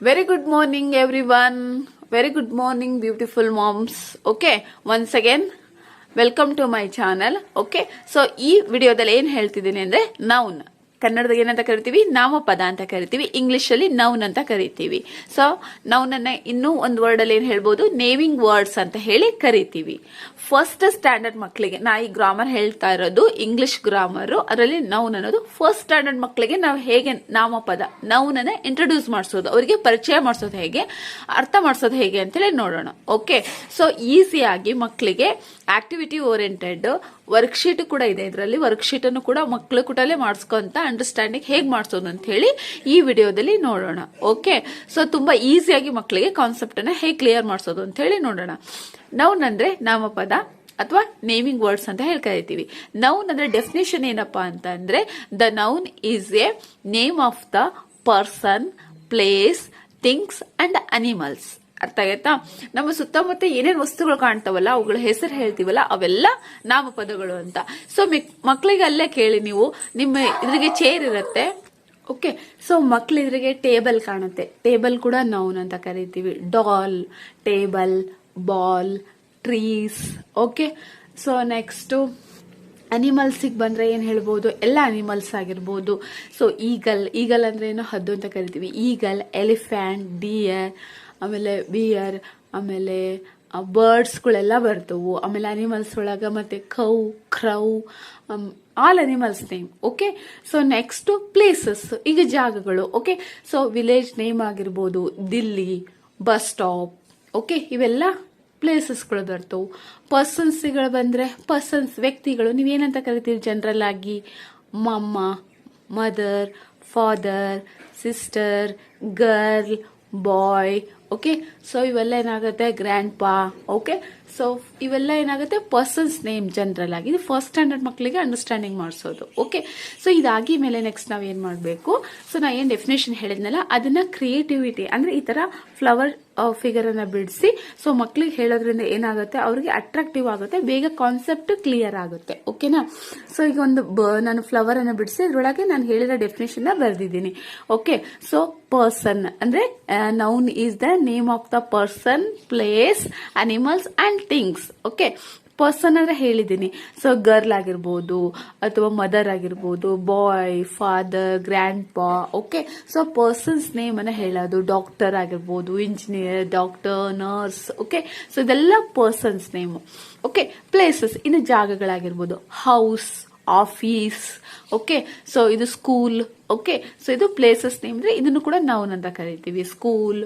Very good morning everyone very good morning beautiful moms okay once again welcome to my channel okay so ಈ ವಿಡಿಯೋದಲ್ಲಿ ಏನು ಹೇಳ್ತಿದ್ದೀನಿ ಅಂದರೆ noun ಕನ್ನಡದಾಗ ಏನಂತ ಕರಿತೀವಿ? ನಾಮಪದ ಅಂತ ಕರಿತೀವಿ. ಅಲ್ಲಿ ನೌನ್ ಅಂತ ಕರಿತೀವಿ. ಸೊ ನೌನ್ ಅನ್ನ ಇನ್ನೂ ಒಂದು ವರ್ಡ್ ಅಲ್ಲಿ ಏನ್ ಹೇಳ್ಬೋದು? ನೇವಿಂಗ್ ವರ್ಡ್ಸ್ ಅಂತ ಹೇಳಿ ಕರಿತೀವಿ. ಫಸ್ಟ್ ಸ್ಟ್ಯಾಂಡರ್ಡ್ ಮಕ್ಕಳಿಗೆ ನಾ ಈ ಗ್ರಾಮರ್ ಹೇಳ್ತಾ ಇರೋದು ಇಂಗ್ಲಿಷ್ ಗ್ರಾಮರ್ ಅದರಲ್ಲಿ ನೌನ್ ಅನ್ನೋದು ಫಸ್ಟ್ ಸ್ಟ್ಯಾಂಡರ್ಡ್ ಮಕ್ಕಳಿಗೆ ನಾವು ಹೇಗೆ ನಾಮಪದ ನೌನ್ ಅನ್ನ ಇಂಟ್ರೊಡ್ಯೂಸ್ ಮಾಡಿಸೋದು, ಅವರಿಗೆ ಪರಿಚಯ ಮಾಡಿಸೋದು ಹೇಗೆ, ಅರ್ಥ ಮಾಡಿಸೋದು ಹೇಗೆ ಅಂತೇಳಿ ನೋಡೋಣ. ಓಕೆ ಸೊ ಈಸಿಯಾಗಿ ಮಕ್ಕಳಿಗೆ ಆಕ್ಟಿವಿಟಿ ಓರಿಯೆಂಟೆಡ್ ವರ್ಕ್ಶೀಟ್ ಕೂಡ ಇದೆ ಇದರಲ್ಲಿ. ವರ್ಕ್ಶೀಟನ್ನು ಕೂಡ ಮಕ್ಕಳು ಕೂಡಲೇ ಮಾಡಿಸ್ಕೊಂತ ಅಂಡರ್ಸ್ಟ್ಯಾಂಡಿಂಗ್ ಹೇಗೆ ಮಾಡಿಸೋದು ಅಂತ ಹೇಳಿ ಈ ವಿಡಿಯೋದಲ್ಲಿ ನೋಡೋಣ. ಓಕೆ ಸೊ ತುಂಬಾ ಈಸಿಯಾಗಿ ಮಕ್ಕಳಿಗೆ ಕಾನ್ಸೆಪ್ಟ್ ಅನ್ನ ಹೇಗೆ ಕ್ಲಿಯರ್ ಮಾಡಿಸೋದು ಅಂತ ಹೇಳಿ ನೋಡೋಣ. ನೌನ್ ಅಂದ್ರೆ ನಾಮಪದ ಅಥವಾ ನೇಮಿಂಗ್ ವರ್ಡ್ಸ್ ಅಂತ ಹೇಳ್ತಾ ಇದ್ದೀವಿ ನೌನ್ ಅಂದ್ರೆ ಡೆಫಿನೇಷನ್ ಏನಪ್ಪಾ ಅಂತ ಅಂದ್ರೆ the noun is a name of the person place things and animals ಅರ್ಥ ಆಗೈತಾ ನಮ್ಮ ಸುತ್ತಮುತ್ತ ಏನೇನು ವಸ್ತುಗಳು ಕಾಣ್ತಾವಲ್ಲ, ಅವುಗಳ ಹೆಸರು ಹೇಳ್ತೀವಲ್ಲ, ಅವೆಲ್ಲ ನಾಮಪದಗಳು ಅಂತ. ಸೊ ಮಕ್ಕಳಿಗೆ ಅಲ್ಲೇ ಕೇಳಿ ನೀವು, ನಿಮ್ಮ ಇದ್ರಿಗೆ ಚೇರ್ ಇರುತ್ತೆ ಓಕೆ ಸೊ ಮಕ್ಳು ಇದ್ರಿಗೆ ಟೇಬಲ್ ಕಾಣುತ್ತೆ. ಟೇಬಲ್ ಕೂಡ ನೌನ್ ಅಂತ ಕರಿತೀವಿ. Doll table ball trees okay so next ಅನಿಮಲ್ಸಿಗೆ ಬಂದರೆ ಏನು ಹೇಳ್ಬೋದು? ಎಲ್ಲ ಅನಿಮಲ್ಸ್ ಆಗಿರ್ಬೋದು. ಸೊ ಈಗಲ್ ಈಗಲ್ ಅಂದ್ರೆ ಏನು? ಹದ್ದು ಅಂತ ಕರಿತೀವಿ. ಈಗಲ್ ಎಲಿಫ್ಯಾಂಟ್ ಡಿಯರ್ ಆಮೇಲೆ ಬಿಯರ್ ಆಮೇಲೆ ಬರ್ಡ್ಸ್ಗಳೆಲ್ಲ ಬರ್ತವು. ಆಮೇಲೆ ಅನಿಮಲ್ಸ್ ಒಳಗೆ ಮತ್ತೆ cow crow all animals name okay so next places ಈಗ ಜಾಗಗಳು ಓಕೆ ಸೊ ವಿಲೇಜ್ ನೇಮ್ ಆಗಿರ್ಬೋದು, ದಿಲ್ಲಿ ಬಸ್ ಸ್ಟಾಪ್ ಓಕೆ ಇವೆಲ್ಲ ಪ್ಲೇಸಸ್ಗಳು ಬರ್ತವು. ಪರ್ಸನ್ಸ್ಗಳು ಬಂದರೆ ಪರ್ಸನ್ಸ್ ವ್ಯಕ್ತಿಗಳು, ನೀವೇನಂತ ಕರಿತೀರಿ? ಜನರಲ್ ಆಗಿ ಮಮ್ಮ mother father sister girl boy okay so ಇವೆಲ್ಲ ಏನಾಗುತ್ತೆ? ಗ್ರ್ಯಾಂಡ್ ಪಾ ಓಕೆ ಸೊ ಇವೆಲ್ಲ ಏನಾಗುತ್ತೆ? ಪರ್ಸನ್ಸ್ ನೇಮ್ ಜನರಲ್ ಆಗಿ. ಇದು ಫಸ್ಟ್ ಸ್ಟ್ಯಾಂಡರ್ಡ್ ಮಕ್ಕಳಿಗೆ ಅಂಡರ್ಸ್ಟ್ಯಾಂಡಿಂಗ್ ಮಾಡಿಸೋದು. ಓಕೆ ಸೊ ಇದಾಗಿ ಮೇಲೆ ನೆಕ್ಸ್ಟ್ ನಾವು ಏನು ಮಾಡಬೇಕು? ಸೊ ನಾ ಏನು ಡೆಫಿನೇಷನ್ ಹೇಳಿದ್ನಲ್ಲ, ಅದನ್ನ ಕ್ರಿಯೇಟಿವಿಟಿ ಅಂದರೆ ಈ ಥರ ಫ್ಲವರ್ ಫಿಗರನ್ನು ಬಿಡಿಸಿ ಸೊ ಮಕ್ಕಳಿಗೆ ಹೇಳೋದ್ರಿಂದ ಏನಾಗುತ್ತೆ? ಅವ್ರಿಗೆ ಅಟ್ರಾಕ್ಟಿವ್ ಆಗುತ್ತೆ, ಬೇಗ ಕಾನ್ಸೆಪ್ಟ್ ಕ್ಲಿಯರ್ ಆಗುತ್ತೆ. ಓಕೆನಾ ಸೊ ಈಗ ಒಂದು ಬ, ನಾನು ಫ್ಲವರನ್ನು ಬಿಡಿಸಿ ಅದರೊಳಗೆ ನಾನು ಹೇಳಿರೋ ಡೆಫಿನೇಷನ್ನ ಬರೆದಿದ್ದೀನಿ. ಓಕೆ ಸೊ ಪರ್ಸನ್ ಅಂದ್ರೆ noun is the name of the person place animals and things okay person ಅಂದ್ರೆ ಹೇಳಿದ್ದೀನಿ. ಸೊ ಗರ್ಲ್ ಆಗಿರ್ಬೋದು, ಅಥವಾ ಮದರ್ ಆಗಿರ್ಬೋದು boy father grandpa okay so persons name ಅನ್ನ ಹೇಳೋದು ಡಾಕ್ಟರ್ ಆಗಿರ್ಬೋದು engineer doctor nurse okay so ಇದೆಲ್ಲ ಪರ್ಸನ್ಸ್ ನೇಮ್ ಓಕೆ ಪ್ಲೇಸಸ್ ಇನ್ನು ಜಾಗಗಳಾಗಿರ್ಬೋದು. ಹೌಸ್ ಆಫೀಸ್ ಓಕೆ ಸೊ ಇದು ಸ್ಕೂಲ್ ಓಕೆ ಸೊ ಇದು ಪ್ಲೇಸಸ್ ನೇಮ್ ಅಂದ್ರೆ ಇದನ್ನು ಕೂಡ ನೌನ್ ಅಂತ ಕರಿತೀವಿ. ಸ್ಕೂಲ್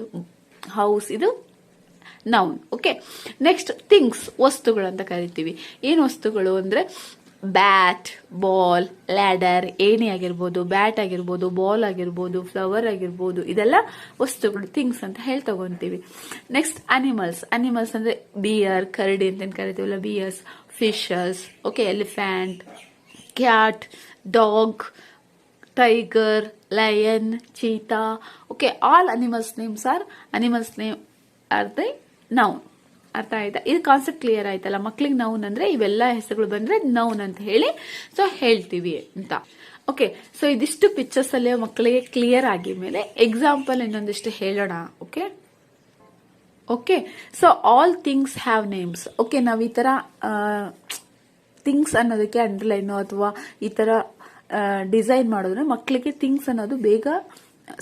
ಹೌಸ್ ಇದು ನೌನ್ ಓಕೆ ನೆಕ್ಸ್ಟ್ ಥಿಂಗ್ಸ್ ವಸ್ತುಗಳು ಅಂತ ಕರಿತೀವಿ. ಏನು ವಸ್ತುಗಳು ಅಂದ್ರೆ ಬ್ಯಾಟ್ ಬಾಲ್ ಲ್ಯಾಡರ್ ಏಣಿ ಆಗಿರ್ಬೋದು ಬ್ಯಾಟ್ ಆಗಿರ್ಬೋದು ಬಾಲ್ ಆಗಿರ್ಬೋದು ಫ್ಲವರ್ ಆಗಿರ್ಬೋದು, ಇದೆಲ್ಲ ವಸ್ತುಗಳು ಥಿಂಗ್ಸ್ ಅಂತ ಹೇಳಿ ತಗೊಂತೀವಿ. ನೆಕ್ಸ್ಟ್ ಅನಿಮಲ್ಸ್ ಅನಿಮಲ್ಸ್ ಅಂದ್ರೆ ಬಿಯರ್ ಕರಡಿ ಅಂತ ಕರಿತೀವಲ್ಲ? Bears fishes okay elephant cat dog tiger lion cheetah okay all animals names are animals name are the noun ಅರ್ಥ ಆಯ್ತಾ? ಇದು ಕಾನ್ಸೆಪ್ಟ್ ಕ್ಲಿಯರ್ ಆಯ್ತಲ್ಲ? ಮಕ್ಳಿಗೆ ನೌನ್ ಅಂದ್ರೆ ಇವೆಲ್ಲ ಹೆಸರುಗಳು ಬಂದ್ರೆ ನೌನ್ ಅಂತ ಹೇಳಿ ಸೊ ಹೇಳ್ತೀವಿ ಅಂತ. ಓಕೆ ಸೊ ಇದಿಷ್ಟು ಪಿಕ್ಚರ್ಸ್ ಅಲ್ಲಿ ಮಕ್ಕಳಿಗೆ ಕ್ಲಿಯರ್ ಆಗಿ ಮೇಲೆ ಎಕ್ಸಾಂಪಲ್ ಇನ್ನೊಂದಿಷ್ಟು ಹೇಳೋಣ okay okay so all things have names okay ನಾವು ಈ ತರ ಥಿಂಗ್ಸ್ ಅನ್ನೋದಕ್ಕೆ ಅಂಡರ್ಲೈನು ಅಥವಾ ಈ ತರ ಡಿಸೈನ್ ಮಾಡಿದ್ರೆ ಮಕ್ಕಳಿಗೆ ಥಿಂಗ್ಸ್ ಅನ್ನೋದು ಬೇಗ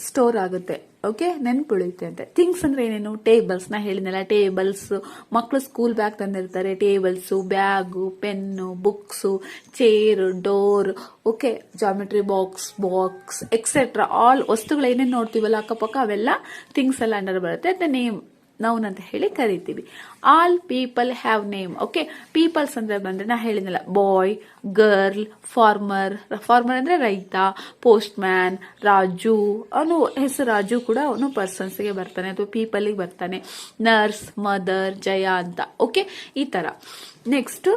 ಸ್ಟೋರ್ ಆಗುತ್ತೆ. ಓಕೆ ನೆನ್ಪುಳಿಯುತ್ತೆ ಅಂತ. ಥಿಂಗ್ಸ್ ಅಂದ್ರೆ ಏನೇನು? ಟೇಬಲ್ಸ್ ನಾ ಹೇಳಿದ್ನಲ್ಲ ಟೇಬಲ್ಸ್ ಮಕ್ಕಳು school bag ತಂದಿರ್ತಾರೆ. Tables bag pen books chair door okay geometry box box etcetera all ವಸ್ತುಗಳು ಏನೇನು ನೋಡ್ತೀವಲ್ಲ, ಅಕ್ಕಪಕ್ಕ ಅವೆಲ್ಲ ಥಿಂಗ್ಸ್ ಎಲ್ಲ ಅಂಡರ್ ಬರುತ್ತೆ. ದ ನೇಮ್ ನೌನ್ ಅಂತ ಹೇಳಿ ಕರಿತೀವಿ. All people have name okay peoples ಅಂದ್ರೆ ಬಂದ್ರೆ ನಾ ಹೇಳಿದ್ನಲ್ಲ ಬಾಯ್ ಗರ್ಲ್ ಫಾರ್ಮರ್ ಫಾರ್ಮರ್ ಅಂದ್ರೆ ರೈತ ಪೋಸ್ಟ್ ಮ್ಯಾನ್ ರಾಜು, ಅವನು ಹೆಸರು ರಾಜು ಕೂಡ ಅವನು ಪರ್ಸನ್ಸ್ಗೆ ಬರ್ತಾನೆ ಅಥವಾ ಪೀಪಲ್ಗೆ ಬರ್ತಾನೆ. ನರ್ಸ್ ಮದರ್ ಜಯ ಅಂತ ಓಕೆ ಈ ತರ. Next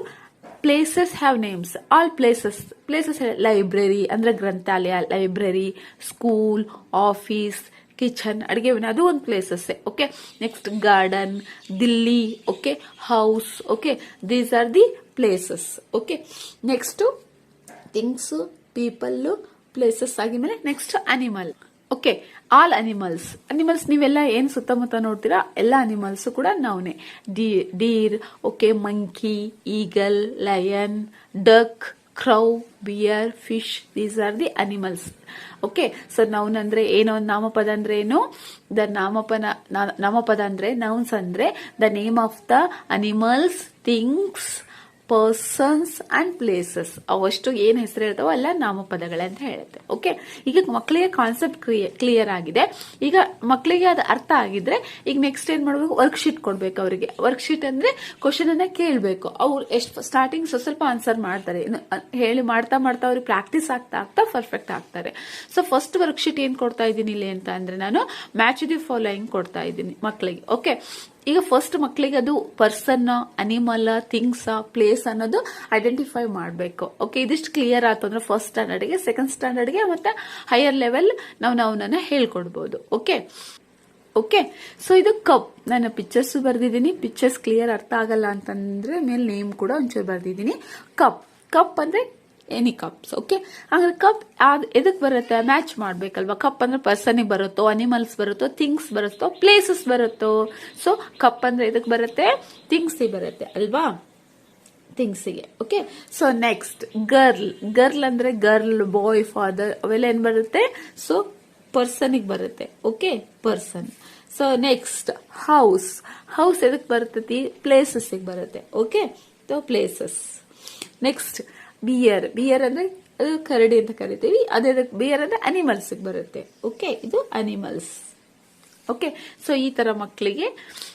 places have names all places places library ಅಂದ್ರೆ ಗ್ರಂಥಾಲಯ ಲೈಬ್ರರಿ ಸ್ಕೂಲ್ ಆಫೀಸ್ ಕಿಚನ್ ಅಡುಗೆ ಮನೆ, ಅದು ಒಂದು ಪ್ಲೇಸಸ್ಸೇ okay next garden Delhi okay house okay these are the places okay next things people places ಆಗಿದ್ಮೇಲೆ next animal okay all animals animals ನೀವೆಲ್ಲ ಏನು ಸುತ್ತಮುತ್ತ ನೋಡ್ತೀರಾ, ಎಲ್ಲ ಅನಿಮಲ್ಸು ಕೂಡ ನಾವೇ D deer okay monkey eagle lion duck crow bear fish these are the animals okay so noun ಅಂದ್ರೆ ಏನೋ? ಒಂದು ನಾಮಪದ ಅಂದ್ರೆ ಏನು? ದ ನಾಮಪನ ನಾಮಪದ ಅಂದ್ರೆ ನೌನ್ಸ್ ಅಂದ್ರೆ the name of the animals things persons and places ಅವಷ್ಟು ಏನು ಹೆಸರು ಇರ್ತಾವ ಎಲ್ಲ ನಾಮಪದಗಳೇ ಅಂತ ಹೇಳುತ್ತೆ. ಓಕೆ ಈಗ ಮಕ್ಕಳಿಗೆ ಕಾನ್ಸೆಪ್ಟ್ ಕ್ಲಿಯರ್ ಆಗಿದೆ. ಈಗ ಮಕ್ಕಳಿಗೆ ಅದು ಅರ್ಥ ಆಗಿದ್ರೆ ಈಗ ನೆಕ್ಸ್ಟ್ ಏನ್ ಮಾಡ್ಬೇಕು? ವರ್ಕ್ಶೀಟ್ ಕೊಡ್ಬೇಕು ಅವರಿಗೆ. ವರ್ಕ್ಶೀಟ್ ಅಂದ್ರೆ ಕ್ವಶನ್ ಅನ್ನ ಕೇಳಬೇಕು. ಅವ್ರು ಎಷ್ಟು ಸ್ಟಾರ್ಟಿಂಗ್ ಸ್ವಲ್ಪ ಆನ್ಸರ್ ಮಾಡ್ತಾರೆ. ಹೇಳಿ ಮಾಡ್ತಾ ಮಾಡ್ತಾ ಅವ್ರಿಗೆ ಪ್ರಾಕ್ಟೀಸ್ ಆಗ್ತಾ ಆಗ್ತಾ ಪರ್ಫೆಕ್ಟ್ ಆಗ್ತಾರೆ. ಸೊ ಫಸ್ಟ್ ವರ್ಕ್ಶೀಟ್ ಏನ್ ಕೊಡ್ತಾ ಇದ್ದೀನಿ ಇಲ್ಲಿ ಅಂತ ಅಂದ್ರೆ ನಾನು ಮ್ಯಾಚ್ ದಿ ಫಾಲೋಯಿಂಗ್ ಕೊಡ್ತಾ ಇದ್ದೀನಿ ಮಕ್ಕಳಿಗೆ. ಓಕೆ ಈಗ ಫಸ್ಟ್ ಮಕ್ಕಳಿಗೆ ಅದು ಪರ್ಸನ್ ಅನಿಮಲ್ ಥಿಂಗ್ಸ್ ಪ್ಲೇಸ್ ಅನ್ನೋದು ಐಡೆಂಟಿಫೈ ಮಾಡಬೇಕು. ಓಕೆ ಇದಿಷ್ಟು ಕ್ಲಿಯರ್ ಆಯ್ತು ಅಂದ್ರೆ ಫಸ್ಟ್ ಸ್ಟ್ಯಾಂಡರ್ಡ್ಗೆ ಸೆಕೆಂಡ್ ಸ್ಟ್ಯಾಂಡರ್ಡ್ಗೆ ಮತ್ತೆ ಹೈಯರ್ ಲೆವೆಲ್ ನಾವು ನಾವನ್ನ ಹೇಳ್ಕೊಡ್ಬೋದು. ಓಕೆ ಓಕೆ ಸೊ ಇದು ಕಪ್ ನಾನು ಪಿಕ್ಚರ್ಸ್ ಬರ್ದಿದ್ದೀನಿ. ಪಿಕ್ಚರ್ಸ್ ಕ್ಲಿಯರ್ ಅರ್ಥ ಆಗಲ್ಲ ಅಂತಂದ್ರೆ, ಮೇಲೆ ನೇಮ್ ಕೂಡ ಒಂಚೂರು ಬರ್ದಿದ್ದೀನಿ. ಕಪ್ ಕಪ್ ಅಂದ್ರೆ ಎನಿ ಕಪ್ಸ್ ಓಕೆ ಹಾಗಾದ್ರೆ ಕಪ್ ಎದಕ್ ಬರುತ್ತೆ? ಮ್ಯಾಚ್ ಮಾಡ್ಬೇಕಲ್ವಾ? ಕಪ್ ಅಂದ್ರೆ ಪರ್ಸನಿಗೆ ಬರುತ್ತೋ ಅನಿಮಲ್ಸ್ ಬರುತ್ತೋ ಥಿಂಗ್ಸ್ ಬರುತ್ತೋ ಪ್ಲೇಸಸ್ ಬರುತ್ತೋ? ಸೊ ಕಪ್ ಅಂದ್ರೆ ಎದಕ್ ಬರುತ್ತೆ? ಥಿಂಗ್ಸಿಗೆ ಬರುತ್ತೆ, ಅಲ್ವಾ? ಥಿಂಗ್ಸಿಗೆ okay so next girl girl ಅಂದ್ರೆ ಗರ್ಲ್ ಬಾಯ್ ಫಾದರ್ ಅವೆಲ್ಲ ಏನ್ ಬರುತ್ತೆ? ಸೊ ಪರ್ಸನಿಗೆ ಬರುತ್ತೆ okay person so next house house ಎದಕ್ ಪ್ಲೇಸಸ್ ಪ್ಲೇಸಸ್ಗೆ ಬರುತ್ತೆ okay so places next bear bear ಅಂದ್ರೆ, ಅದು ಕರಡಿ ಅಂತ ಕರಿತೀವಿ, ಅದೇ ಬಿಯರ್ ಅಂದ್ರೆ ಅನಿಮಲ್ಸ್ ಬರುತ್ತೆ. ಓಕೆ ಇದು ಅನಿಮಲ್ಸ್ ಓಕೆ ಸೊ ಈ ತರ ಮಕ್ಕಳಿಗೆ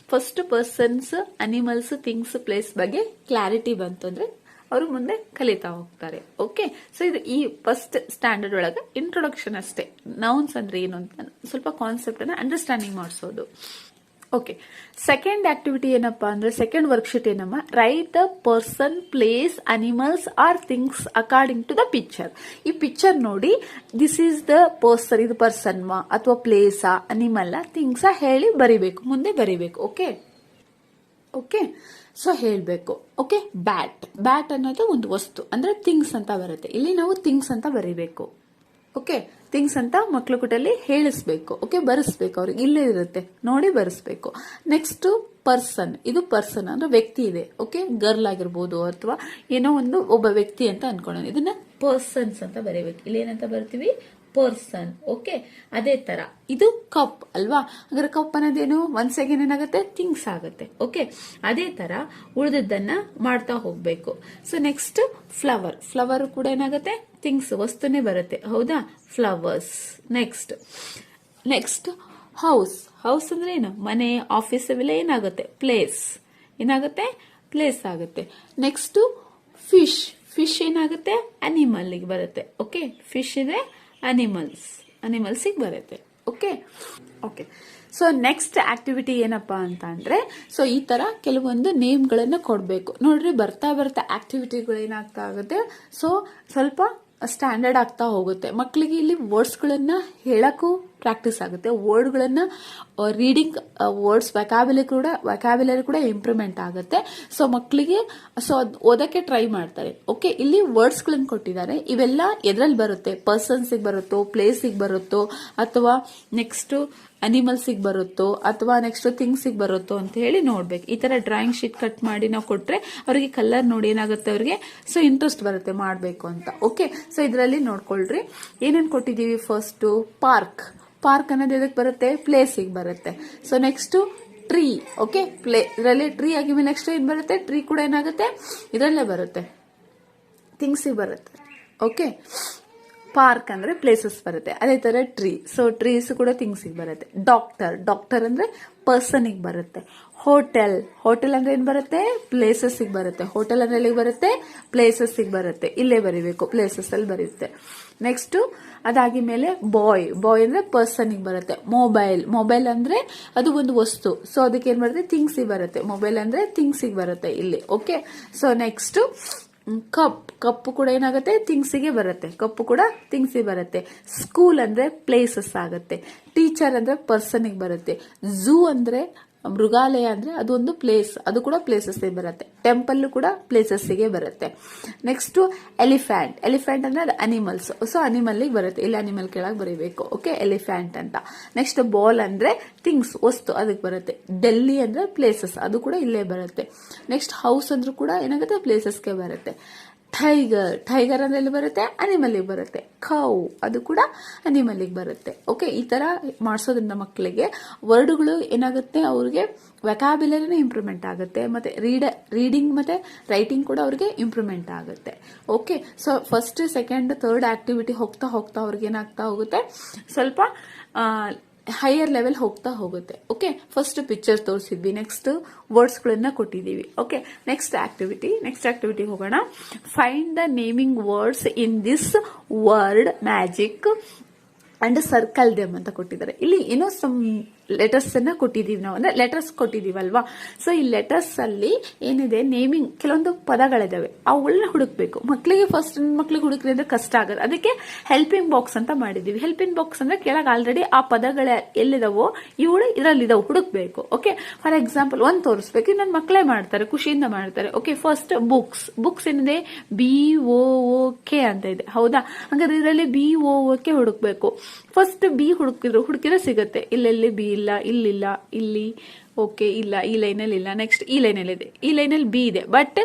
first persons animals things place ಬಗ್ಗೆ ಕ್ಲಾರಿಟಿ ಬಂತು ಅಂದ್ರೆ ಅವರು ಮುಂದೆ ಕಲಿತಾ ಹೋಗ್ತಾರೆ. ಓಕೆ ಸೊ ಇದು ಈ ಫಸ್ಟ್ ಸ್ಟ್ಯಾಂಡರ್ಡ್ ಒಳಗೆ ಇಂಟ್ರೊಡಕ್ಷನ್ ಅಷ್ಟೇ. ನೌನ್ಸ್ ಅಂದ್ರೆ ಏನು ಅಂತ ಸ್ವಲ್ಪ ಕಾನ್ಸೆಪ್ಟ್ ಅನ್ನ ಅಂಡರ್ಸ್ಟ್ಯಾಂಡಿಂಗ್ ಮಾಡಿಸೋದು. ಓಕೆ ಸೆಕೆಂಡ್ ಆಕ್ಟಿವಿಟಿ ಏನಪ್ಪ ಅಂದ್ರೆ ಸೆಕೆಂಡ್ ವರ್ಕ್ಶೀಟ್ ಏನಮ್ಮ? Write the person place animals or things according to the picture ಈ ಪಿಕ್ಚರ್ ನೋಡಿ ದಿಸ್ ಈಸ್ ದ ಪರ್ಸನ್ ಇದು ಪರ್ಸನ್ ಅಥವಾ ಪ್ಲೇಸಾ ಅನಿಮಲ್ ಥಿಂಗ್ಸಾ ಹೇಳಿ ಬರಿಬೇಕು, ಮುಂದೆ ಬರಿಬೇಕು ಓಕೆ ಓಕೆ ಸೊ ಹೇಳಬೇಕು ಓಕೆ ಬ್ಯಾಟ್ ಬ್ಯಾಟ್ ಅನ್ನೋದು ಒಂದು ವಸ್ತು, ಅಂದ್ರೆ ಥಿಂಗ್ಸ್ ಅಂತ ಬರುತ್ತೆ. ಇಲ್ಲಿ ನಾವು ಥಿಂಗ್ಸ್ ಅಂತ ಬರಿಬೇಕು ಓಕೆ ಥಿಂಗ್ಸ್ ಅಂತ ಮಕ್ಕಳು ಕುಟಲ್ಲಿ ಹೇಳಿಸ್ಬೇಕು. ಓಕೆ ಬರೆಸ್ಬೇಕು ಅವ್ರಿಗೆ ಇಲ್ಲೇ ಇರುತ್ತೆ. ನೋಡಿ ಬರೆಸ್ಬೇಕು. ನೆಕ್ಸ್ಟ್ ಪರ್ಸನ್ ಇದು ಪರ್ಸನ್ ಅಂದ್ರೆ ವ್ಯಕ್ತಿ ಇದೆ. ಓಕೆ ಗರ್ಲ್ ಆಗಿರ್ಬೋದು ಅಥವಾ ಏನೋ ಒಂದು ಒಬ್ಬ ವ್ಯಕ್ತಿ ಅಂತ ಅನ್ಕೊಳ್ಳೋಣ. ಇದನ್ನ ಪರ್ಸನ್ಸ್ ಅಂತ ಬರೀಬೇಕು ಇಲ್ಲಿ ಏನಂತ ಬರ್ತೀವಿ? ಪರ್ಸನ್ ಓಕೆ ಅದೇ ತರ. ಇದು ಕಪ್ ಅಲ್ವಾ? ಹಾಗಾದ್ರೆ ಕಪ್ ಅನ್ನೋದೇನು? ಒಂದ್ ಸೆಕೆಂಡ್ ಏನಾಗುತ್ತೆ? ಥಿಂಗ್ಸ್ ಆಗುತ್ತೆ ಓಕೆ ಅದೇ ತರ ಉಳಿದದ್ದನ್ನ ಮಾಡ್ತಾ ಹೋಗ್ಬೇಕು. ಸೊ ನೆಕ್ಸ್ಟ್ ಫ್ಲವರ್ ಫ್ಲವರ್ ಕೂಡ ಏನಾಗುತ್ತೆ? ಥಿಂಗ್ಸ್ ವಸ್ತುನೇ ಬರುತ್ತೆ. ಹೌದಾ? Flowers next next house house ಅಂದ್ರೆ ಏನು? ಮನೆ ಆಫೀಸ್ ಅವೆಲ್ಲ ಏನಾಗುತ್ತೆ? ಪ್ಲೇಸ್ ಏನಾಗುತ್ತೆ? ಪ್ಲೇಸ್ ಆಗುತ್ತೆ. ನೆಕ್ಸ್ಟ್ ಫಿಶ್ ಫಿಶ್ ಏನಾಗುತ್ತೆ? ಅನಿಮಲ್ಗೆ ಬರುತ್ತೆ ಓಕೆ ಫಿಶ್ ಇದೆ ಅನಿಮಲ್ಸ್ ಅನಿಮಲ್ಸಿಗೆ ಬರುತ್ತೆ. Okay okay so next activity ಏನಪ್ಪ ಅಂತ ಅಂದರೆ ಸೊ ಈ ಥರ ಕೆಲವೊಂದು ನೇಮ್ಗಳನ್ನು ಕೊಡಬೇಕು. ನೋಡ್ರಿ, ಬರ್ತಾ ಬರ್ತಾ ಆಕ್ಟಿವಿಟಿಗಳು ಏನಾಗ್ತಾ ಆಗುತ್ತೆ? ಸೊ ಸ್ವಲ್ಪ ಸ್ಟ್ಯಾಂಡರ್ಡ್ ಆಗ್ತಾ ಹೋಗುತ್ತೆ. ಮಕ್ಕಳಿಗೆ ಇಲ್ಲಿ ವರ್ಡ್ಸ್ಗಳನ್ನು ಹೇಳೋಕ್ಕೂ ಪ್ರಾಕ್ಟೀಸ್ ಆಗುತ್ತೆ. ವರ್ಡ್ಗಳನ್ನು ರೀಡಿಂಗ್ ವರ್ಡ್ಸ್ ವ್ಯಾಕ್ಯಾಬುಲರಿ ಕೂಡ ವ್ಯಾಕ್ಯಾಬುಲರಿ ಕೂಡ ಇಂಪ್ರೂವ್ಮೆಂಟ್ ಆಗುತ್ತೆ. ಸೊ ಮಕ್ಕಳಿಗೆ ಸೊ ಅದು ಓದೋಕ್ಕೆ ಟ್ರೈ ಮಾಡ್ತಾರೆ. ಓಕೆ ಇಲ್ಲಿ ವರ್ಡ್ಸ್ಗಳನ್ನು ಕೊಟ್ಟಿದ್ದಾರೆ. ಇವೆಲ್ಲ ಎದ್ರಲ್ಲಿ ಬರುತ್ತೆ? ಪರ್ಸನ್ಸಿಗೆ ಬರುತ್ತೋ ಪ್ಲೇಸಿಗೆ ಬರುತ್ತೋ, ಅಥವಾ ನೆಕ್ಸ್ಟ್ ಅನಿಮಲ್ಸಿಗೆ ಬರುತ್ತೋ ಅಥವಾ ನೆಕ್ಸ್ಟ್ ಥಿಂಗ್ಸಿಗೆ ಬರುತ್ತೋ ಅಂತ ಹೇಳಿ ನೋಡ್ಬೇಕು. ಈ ತರ ಡ್ರಾಯಿಂಗ್ ಶೀಟ್ ಕಟ್ ಮಾಡಿ ನಾವು ಕೊಟ್ರೆ ಅವರಿಗೆ ಕಲರ್ ನೋಡಿ ಏನಾಗುತ್ತೆ ಅವ್ರಿಗೆ ಸೊ ಇಂಟ್ರೆಸ್ಟ್ ಬರುತ್ತೆ ಮಾಡಬೇಕು ಅಂತ. ಓಕೆ ಸೊ ಇದರಲ್ಲಿ ನೋಡ್ಕೊಳ್ರಿ. ಏನೇನು ಕೊಟ್ಟಿದ್ದೀವಿ ಫಸ್ಟ್ ಪಾರ್ಕ್ ಪಾರ್ಕ್ ಅನ್ನೋದು ಎದಕ್ಕೆ ಬರುತ್ತೆ? ಪ್ಲೇಸಿಗೆ ಬರುತ್ತೆ. So next tree okay play ಇದರಲ್ಲಿ ಟ್ರೀ ಆಗಿದ್ಮೇಲೆ ನೆಕ್ಸ್ಟ್ ಏನು ಬರುತ್ತೆ? ಟ್ರೀ ಕೂಡ ಏನಾಗುತ್ತೆ? ಇದರಲ್ಲೇ ಬರುತ್ತೆ. ಥಿಂಗ್ಸಿಗೆ ಬರುತ್ತೆ. ಓಕೆ ಪಾರ್ಕ್ ಅಂದ್ರೆ ಪ್ಲೇಸಸ್ ಬರುತ್ತೆ. ಅದೇ ತರ ಟ್ರೀ ಸೊ ಟ್ರೀಸ್ ಕೂಡ ಥಿಂಗ್ಸಿಗೆ ಬರುತ್ತೆ. ಡಾಕ್ಟರ್ ಡಾಕ್ಟರ್ ಅಂದ್ರೆ ಪರ್ಸನಿಗೆ ಬರುತ್ತೆ. ಹೋಟೆಲ್ ಹೋಟೆಲ್ ಅಂದ್ರೆ ಏನು ಬರುತ್ತೆ? ಪ್ಲೇಸಸ್ಸಿಗೆ ಬರುತ್ತೆ. ಹೋಟೆಲ್ ಅಂದ್ರೆ ಎಲ್ಲಿಗೆ ಬರುತ್ತೆ? ಪ್ಲೇಸಸ್ಸಿಗೆ ಬರುತ್ತೆ. ಇಲ್ಲೇ ಬರಿಬೇಕು. ಪ್ಲೇಸಸ್ ಅಲ್ಲಿ ಬರುತ್ತೆ ನೆಕ್ಸ್ಟ್ ಅದಾಗಿ ಮೇಲೆ ಬಾಯ್ ಬಾಯ್ ಅಂದ್ರೆ ಪರ್ಸನಿಗೆ ಬರುತ್ತೆ. ಮೊಬೈಲ್ ಮೊಬೈಲ್ ಅಂದ್ರೆ ಅದು ಒಂದು ವಸ್ತು. ಸೊ ಅದಕ್ಕೆ ಏನು ಬರುತ್ತೆ? ಥಿಂಗ್ಸಿಗೆ ಬರುತ್ತೆ. ಮೊಬೈಲ್ ಅಂದ್ರೆ ಥಿಂಗ್ಸಿಗೆ ಬರುತ್ತೆ ಇಲ್ಲಿ. Okay so next cup, cup ಕೂಡ ಏನಾಗುತ್ತೆ? ಥಿಂಗ್ಸಿಗೆ ಬರುತ್ತೆ. ಕಪ್ಪು ಕೂಡ ಥಿಂಗ್ಸಿಗೆ ಬರುತ್ತೆ. ಸ್ಕೂಲ್ ಅಂದ್ರೆ ಪ್ಲೇಸಸ್ ಆಗುತ್ತೆ. ಟೀಚರ್ ಅಂದ್ರೆ ಪರ್ಸನಿಗೆ ಬರುತ್ತೆ. ಝೂ ಅಂದ್ರೆ ಮೃಗಾಲಯ ಅಂದ್ರೆ ಅದೊಂದು ಪ್ಲೇಸ್ ಅದು ಕೂಡ ಪ್ಲೇಸಸ್ ಬರುತ್ತೆ. ಟೆಂಪಲ್ ಕೂಡ ಪ್ಲೇಸಸ್ಸಿಗೆ ಬರುತ್ತೆ. ನೆಕ್ಸ್ಟ್ ಎಲಿಫ್ಯಾಂಟ್ ಎಲಿಫ್ಯಾಂಟ್ ಅಂದ್ರೆ ಅದು ಅನಿಮಲ್ಸ್ ಸೊ ಅನಿಮಲ್ಲಿಗೆ ಬರುತ್ತೆ. ಇಲ್ಲಿ ಅನಿಮಲ್ ಕೆಳಗೆ ಬರೀಬೇಕು. ಓಕೆ ಎಲಿಫ್ಯಾಂಟ್ ಅಂತ. ನೆಕ್ಸ್ಟ್ ಬಾಲ್ ಅಂದ್ರೆ ಥಿಂಗ್ಸ್ ವಸ್ತು ಅದಕ್ಕೆ ಬರುತ್ತೆ. ಡೆಲ್ಲಿ ಅಂದ್ರೆ ಪ್ಲೇಸಸ್ ಅದು ಕೂಡ ಇಲ್ಲೇ ಬರುತ್ತೆ. ನೆಕ್ಸ್ಟ್ ಹೌಸ್ ಅಂದ್ರೂ ಕೂಡ ಏನಾಗುತ್ತೆ? ಪ್ಲೇಸಸ್ಗೆ ಬರುತ್ತೆ. ಟೈಗರ್ ಟೈಗರ್ ಅಂದ್ರೆ ಎಲ್ಲಿ ಬರುತ್ತೆ ಅನಿಮಲಿಗೆ ಬರುತ್ತೆ. ಕೌ ಅದು ಕೂಡ ಅನಿಮಲಿಗೆ ಬರುತ್ತೆ. ಓಕೆ ಈ ತರ ಮಾಡಿಸೋದ್ರಿಂದ ಮಕ್ಕಳಿಗೆ ವರ್ಡ್ಗಳು ಏನಾಗುತ್ತೆ, ಅವ್ರಿಗೆ ವೆಕಾಬ್ಯುಲರಿನ ಇಂಪ್ರೂವ್ಮೆಂಟ್ ಆಗುತ್ತೆ, ಮತ್ತೆ ರೀಡ ರೀಡಿಂಗ್ ಮತ್ತೆ ರೈಟಿಂಗ್ ಕೂಡ ಅವ್ರಿಗೆ ಇಂಪ್ರೂವ್ಮೆಂಟ್ ಆಗುತ್ತೆ. Okay so first second third activity ಹೋಗ್ತಾ ಹೋಗ್ತಾ ಅವ್ರಿಗೆ ಏನಾಗ್ತಾ ಹೋಗುತ್ತೆ, ಸ್ವಲ್ಪ ಹೈಯರ್ ಲೆವೆಲ್ ಹೋಗ್ತಾ ಹೋಗುತ್ತೆ. ಓಕೆ ಫಸ್ಟ್ ಪಿಕ್ಚರ್ ತೋರಿಸಿದ್ವಿ. ನೆಕ್ಸ್ಟ್ ವರ್ಡ್ಸ್ಗಳನ್ನ ಕೊಟ್ಟಿದ್ದೀವಿ. Okay next activity next activity ಹೋಗೋಣ. Find the naming words in this word magic and circle them ಅಂತ ಕೊಟ್ಟಿದ್ದಾರೆ. ಇಲ್ಲಿ ಏನೋ ಸಮ್ ಲೆಟರ್ಸ್ ಅನ್ನ ಕೊಟ್ಟಿದೀವಿ ನಾವು. ಅಂದ್ರೆ ಲೆಟರ್ಸ್ ಕೊಟ್ಟಿದೀವಲ್ವಾ ಸೊ ಈ ಲೆಟರ್ಸ್ ಅಲ್ಲಿ ಏನಿದೆ? ನೇಮಿಂಗ್ ಕೆಲವೊಂದು ಪದಗಳಿದಾವೆ. ಅವುಗಳನ್ನ ಹುಡುಕ್ಬೇಕು. ಮಕ್ಕಳಿಗೆ ಫಸ್ಟ್ ಮಕ್ಳಿಗೆ ಹುಡುಕ್ರಿ ಅಂದ್ರೆ ಕಷ್ಟ ಆಗುತ್ತೆ ಅದಕ್ಕೆ ಹೆಲ್ಪಿಂಗ್ ಬಾಕ್ಸ್ ಅಂತ ಮಾಡಿದೀವಿ ಹೆಲ್ಪಿಂಗ್ ಬಾಕ್ಸ್ ಅಂದ್ರೆ ಕೆಳಗೆ ಆಲ್ರೆಡಿ ಆ ಪದಗಳ ಎಲ್ಲಿದಾವೋ, ಇವುಗಳು ಇದರಲ್ಲಿ ಇದಾವೆ ಹುಡುಕ್ಬೇಕು. ಓಕೆ ಫಾರ್ ಎಕ್ಸಾಂಪಲ್ ಒಂದ್ ತೋರಿಸ್ಬೇಕು. ನನ್ನ ಮಕ್ಕಳೇ ಮಾಡ್ತಾರೆ, ಖುಷಿಯಿಂದ ಮಾಡ್ತಾರೆ. ಓಕೆ ಫಸ್ಟ್ ಬುಕ್ಸ್ ಬುಕ್ಸ್ ಏನಿದೆ? ಬಿ ಓ ಕೆ ಅಂತ ಇದೆ. ಹೌದಾ? ಹಾಗಾದ್ರೆ ಇದರಲ್ಲಿ ಬಿ ಓ ಕೆ ಹುಡುಕ್ಬೇಕು. ಫಸ್ಟ್ ಬಿ ಹುಡುಕಿದ್ರು, ಹುಡುಕಿದ್ರೆ ಸಿಗುತ್ತೆ. ಇಲ್ಲೆಲ್ಲಿ ಬಿ ಇಲ್ಲ, ಇಲ್ಲಿಲ್ಲ, ಇಲ್ಲಿ, ಓಕೆ, ಇಲ್ಲ, ಈ ಲೈನಲ್ಲಿ ಇಲ್ಲ ನೆಕ್ಸ್ಟ್ ಈ ಲೈನಲ್ಲಿ ಇದೆ. ಈ ಲೈನಲ್ಲಿ ಬಿ ಇದೆ ಬಟ್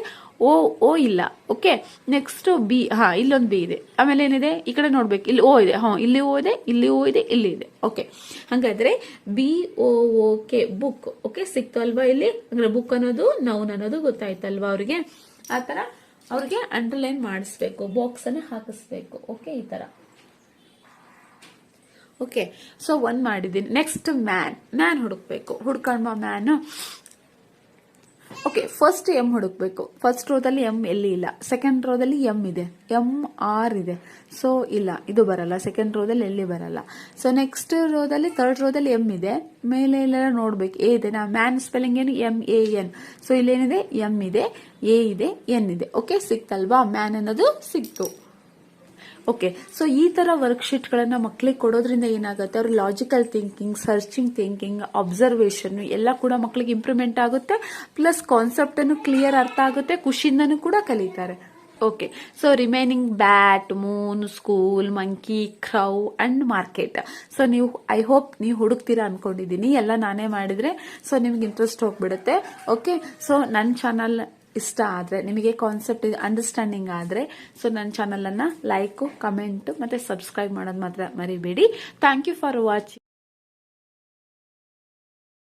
ಓ ಓ ಇಲ್ಲ ಓಕೆ ನೆಕ್ಸ್ಟ್ ಬಿ ಹಾ, ಇಲ್ಲೊಂದು ಬಿ ಇದೆ. ಆಮೇಲೆ ಏನಿದೆ? ಈ ಕಡೆ ನೋಡ್ಬೇಕು. ಇಲ್ಲಿ ಓ ಇದೆ ಹಾ ಇಲ್ಲಿ ಓ ಇದೆ, ಇಲ್ಲಿ ಓ ಇದೆ, ಇಲ್ಲಿ ಇದೆ ಓಕೆ ಹಾಗಾದ್ರೆ B O K book okay ಸಿಕ್ತು ಅಲ್ವಾ ಇಲ್ಲಿ? ಅಂದ್ರೆ ಬುಕ್ ಅನ್ನೋದು ನೌನ್ ಅನ್ನೋದು ಗೊತ್ತಾಯ್ತಲ್ವಾ ಅವ್ರಿಗೆ? ಆ ತರ ಅವ್ರಿಗೆ ಅಂಡರ್ಲೈನ್ ಮಾಡಿಸ್ಬೇಕು ಬಾಕ್ಸ್ ಅನ್ನ ಹಾಕಿಸ್ಬೇಕು ಓಕೆ ಈ ತರ ಓಕೆ ಸೊ ಒಂದ್ ಮಾಡಿದ್ದೀನಿ. ನೆಕ್ಸ್ಟ್ ಮ್ಯಾನ್ ಮ್ಯಾನ್ ಹುಡುಕ್ಬೇಕು. ಹುಡ್ಕೊಂಡ್ ಮ್ಯಾನ್ ಓಕೆ ಫಸ್ಟ್ ಎಂ ಹುಡುಕ್ಬೇಕು. ಫಸ್ಟ್ ರೋದಲ್ಲಿ ಎಂ ಎಲ್ಲಿ ಇಲ್ಲ? ಸೆಕೆಂಡ್ ರೋದಲ್ಲಿ ಎಂ ಇದೆ. ಎಂ ಆರ್ ಇದೆ. ಸೊ ಇಲ್ಲ. ಇದು ಬರಲ್ಲ. ಸೆಕೆಂಡ್ ರೋದಲ್ಲಿ ಎಲ್ಲಿ ಬರಲ್ಲ. ಸೊ ನೆಕ್ಸ್ಟ್ ರೋದಲ್ಲಿ ಥರ್ಡ್ ರೋದಲ್ಲಿ ಎಂ ಇದೆ. ಮೇಲೆ ಎಲ್ಲ ನೋಡ್ಬೇಕು. ಎ ಇದೆ. ನಾ ಮ್ಯಾನ್ ಸ್ಪೆಲ್ಲಿಂಗ್ ಏನು? ಎಂ ಎ ಎನ್ ಸೊ ಇಲ್ಲೇನಿದೆ? ಎಂ ಇದೆ. ಎ ಇದೆ. ಎನ್ ಇದೆ. ಓಕೆ ಸಿಕ್ತಲ್ವಾ? ಮ್ಯಾನ್ ಅನ್ನೋದು ಸಿಕ್ತು. ಓಕೆ ಸೊ ಈ ತರ ವರ್ಕ್ಶೀಟ್ಗಳನ್ನು ಮಕ್ಕಳಿಗೆ ಕೊಡೋದ್ರಿಂದ ಏನಾಗುತ್ತೆ? ಅವ್ರ logical thinking searching thinking observation ಎಲ್ಲ ಕೂಡ ಮಕ್ಕಳಿಗೆ ಇಂಪ್ರೂವ್ಮೆಂಟ್ ಆಗುತ್ತೆ. ಪ್ಲಸ್ ಕಾನ್ಸೆಪ್ಟ್ ಅನ್ನು ಕ್ಲಿಯರ್ ಅರ್ಥ ಆಗುತ್ತೆ, ಖುಷಿಯಿಂದನೂ ಕೂಡ ಕಲಿತಾರೆ. Okay so remaining bat moon school monkey crow and market so ನೀವು ಐ ಹೋಪ್ ನೀವು ಹುಡುಕ್ತೀರಾ ಅನ್ಕೊಂಡಿದ್ದೀನಿ ಎಲ್ಲ ನಾನೇ ಮಾಡಿದ್ರೆ ಸೊ ನಿಮ್ಗೆ ಇಂಟ್ರೆಸ್ಟ್ ಹೋಗ್ಬಿಡುತ್ತೆ. ಓಕೆ ಸೊ ನನ್ನ ಚಾನಲ್ ಇಷ್ಟ ಆದರೆ, ನಿಮಗೆ ಕಾನ್ಸೆಪ್ಟ್ ಅಂಡರ್ಸ್ಟ್ಯಾಂಡಿಂಗ್ ಆದರೆ ಸೊ ನನ್ನ ಚಾನಲನ್ನು ಲೈಕು ಕಮೆಂಟು ಮತ್ತು ಸಬ್ಸ್ಕ್ರೈಬ್ ಮಾಡೋದು ಮಾತ್ರ ಮರಿಬೇಡಿ. Thank you for watching